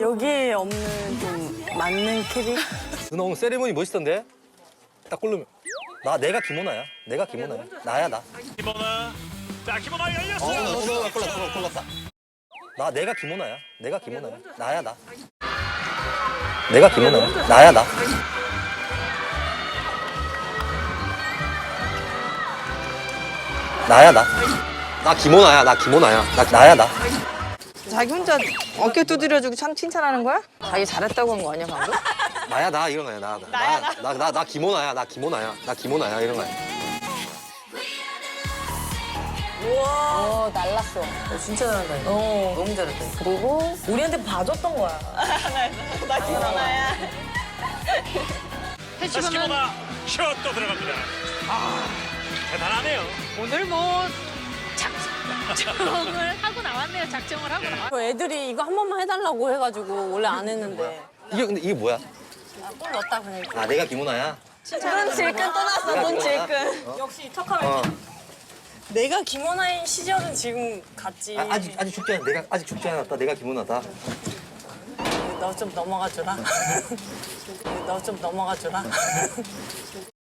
여기에 없는 좀 맞는 캐릭? 은홍 세리머니 멋있던데? 딱 꼴르면 나 내가 김호나야 내가 김호나야 나야 나 김원아. 자, 김원아 어, 열렸어요. 나 꼴렀다 꼴렀다 꼴렀다 나 내가 김호나야 내가 김호나야 나야 나 내가 김호나야 나야 나 나야 나. 나 김호나야. 나 김호나야. 나 나야 나. 자기 혼자 어깨 두드려주고 참 칭찬하는 거야? 자기 잘했다고 한 거 아니야 방금? 나야 나 이런 거야. 나. 나야 나. 나 나 나 김호나야. 나 김호나야. 나 김호나야 이런 거야. 어, 날랐어. 진짜 잘한다. 이거. 어. 너무 잘했다. 그리고 우리한테 봐줬던 거야. 다시 김원아. 슛또 들어갑니다. 아, 대단하네요. 오늘 뭐 작정을 하고 나왔네요. 작정을 하고 나왔. 그 애들이 이거 한 번만 해달라고 해가지고 원래 안 했는데. 이게 근데 이게 뭐야? 또 넣었다 그냥. 아 내가 김호나야. 눈 질끈 떠났어, 눈? 질끈. 역시 턱하면 어. 내가 김원아인 시절은 지금 같지. 아, 아직 아직 죽지 않. 내가 아직 죽지 않았다. 내가 김호나다. 너 좀 넘어가 주라. 너 좀 넘어가 주라.